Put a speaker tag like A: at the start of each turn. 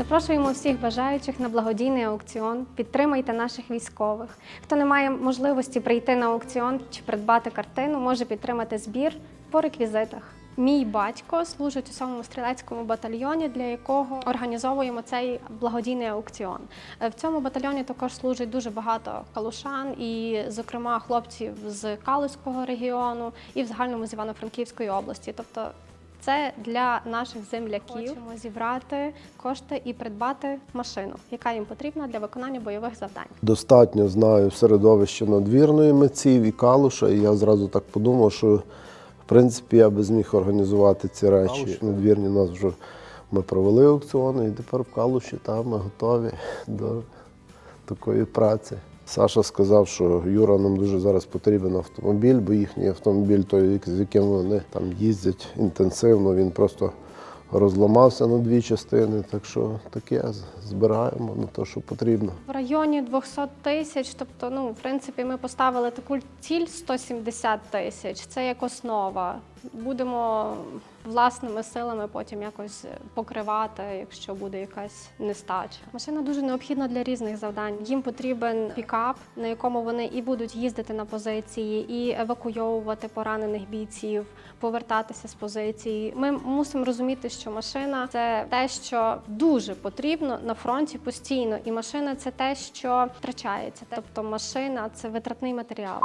A: Запрошуємо всіх бажаючих на благодійний аукціон. Підтримайте наших військових. Хто не має можливості прийти на аукціон чи придбати картину, може підтримати збір по реквізитах. Мій батько служить у 7-му стрілецькому батальйоні, для якого організовуємо цей благодійний аукціон. В цьому батальйоні також служить дуже багато калушан, і, зокрема, хлопців з Калузького регіону і в загальному з Івано-Франківської області. Тобто це для наших земляків. Хочемо зібрати кошти і придбати машину, яка їм потрібна для виконання бойових завдань.
B: Достатньо знаю середовище надвірної митців і калуша, і я зразу так подумав, що в принципі я би зміг організувати ці речі. Надвірні у нас вже ми провели аукціони, і тепер в калуші там ми готові до такої праці. Саша сказав, що Юра нам дуже зараз потрібен автомобіль, бо їхній автомобіль, той, з яким вони там їздять інтенсивно, він просто розламався на дві частини. Так що таке збираємо на те, що потрібно.
A: В районі 200 тисяч, тобто, ну, в принципі, ми поставили таку ціль 170 тисяч. Це як основа. Будемо власними силами потім якось покривати, якщо буде якась нестача. Машина дуже необхідна для різних завдань. Їм потрібен пікап, на якому вони і будуть їздити на позиції, і евакуйовувати поранених бійців, повертатися з позиції. Ми мусимо розуміти, що машина це те, що дуже потрібно на фронті постійно, і машина це те, що втрачається. Тобто машина це витратний матеріал.